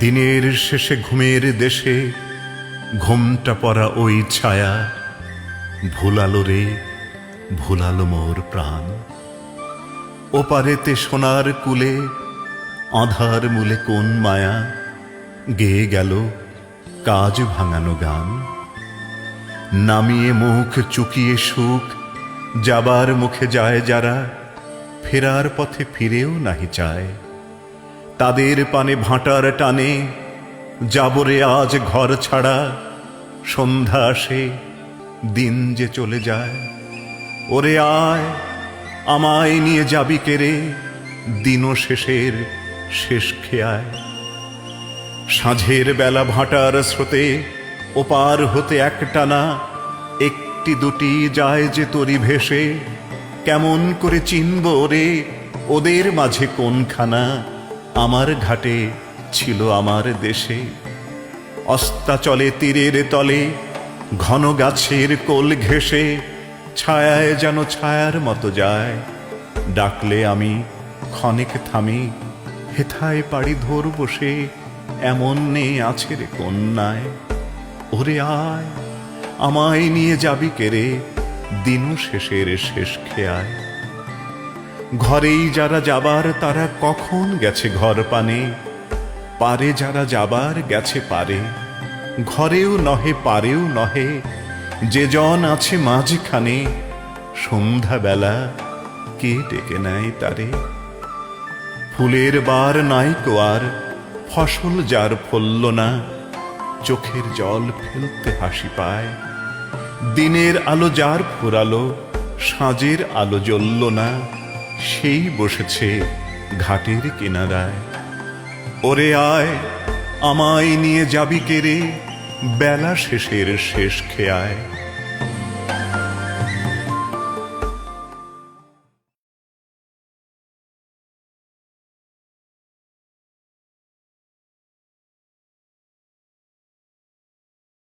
দিনের শেষে ঘুমের দেশে, ঘুমটা পড়া ওই ছায়া, ভুলালো রে, ভুলালো মোর প্রাণ। ওপারেতে সোনার কুলে, আধার মূলে কোন মায়া, গেয়ে গেল কাজ ভাঙানো গান। নামিয়ে মুখ, চুকিয়ে সুখ, যাবার মুখে যায় যারা, ফেরার পথে ফিরেও নাহি চায়। তাদের পানে ভাঁটার টানে, যাবরে আজ ঘর ছাড়া সন্ধ্যা আসে, দিন যে চলে যায়। ওরে আয়, আমায় নিয়ে যাবি কেরে দিনও শেষের শেষ খেয়ায়। সাঁঝের বেলা ভাটার স্রোতে ওপার হতে একটানা, একটি দুটি যায় যে তরি ভেসে, কেমন করে চিনব রে, ওদের মাঝে কোনখানা? আমার ঘাটে ছিল আমার দেশে। অস্তাচলে তীরের তলে, ঘন গাছের কোল ঘেসে ছায়ায় যেন ছায়ার মতো যায়। ডাকলে আমি, ক্ষণিক থামি, হেথায় পাড়ি ধর বসে এমন নেই আছে রে কন্যায়। ওরে আয়, আমায় নিয়ে যাবি কেরে দিনও শেষের শেষ খেয়ায়। ঘরেই যারা যাবার, তারা কখন গেছে ঘর পানে? পারে যারা যাবার, গেছে পারে। ঘরেও নহে, পারেও নহে। যে জন আছে মাঝখানে, সন্ধ্যাবেলা কে ডেকে নেয় তারে? ফুলের বার নাই কোয়ার ফসল যার ফলল না। চোখের জল ফেলতে হাসি পায়। দিনের আলো যার ফুরালো, সাঁজের আলো জ্বলল না। সেই বসেছে ঘাটের কিনারায়। ওরে আয় আমায় নিয়ে যাবি কেরে বেলা শেষের শেষ খেয়ায়।